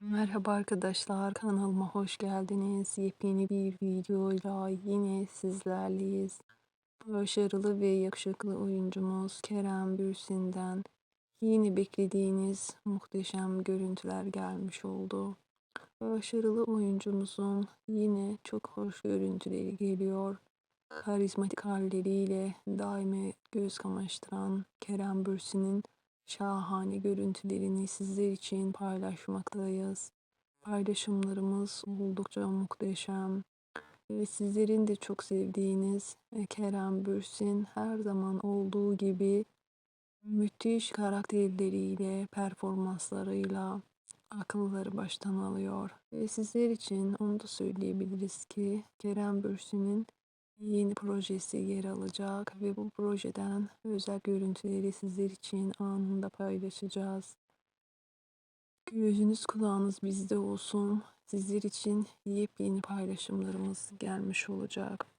Merhaba arkadaşlar, kanalıma hoş geldiniz. Yepyeni bir videoyla yine sizlerleyiz. Başarılı ve yakışıklı oyuncumuz Kerem Bürsin'den yine beklediğiniz muhteşem görüntüler gelmiş oldu. Başarılı oyuncumuzun yine çok hoş görüntüleri geliyor. Karizmatik halleriyle daima göz kamaştıran Kerem Bürsin'in şahane görüntülerini sizler için paylaşmaktayız. Paylaşımlarımız oldukça muhteşem ve sizlerin de çok sevdiğiniz Kerem Bürsin her zaman olduğu gibi müthiş karakterleriyle, performanslarıyla akılları baştan alıyor. Ve sizler için onu da söyleyebiliriz ki Kerem Bürsin'in yeni projesi yer alacak ve bu projeden özel görüntüleri sizler için anında paylaşacağız. Gözünüz kulağınız bizde olsun. Sizler için yepyeni paylaşımlarımız gelmiş olacak.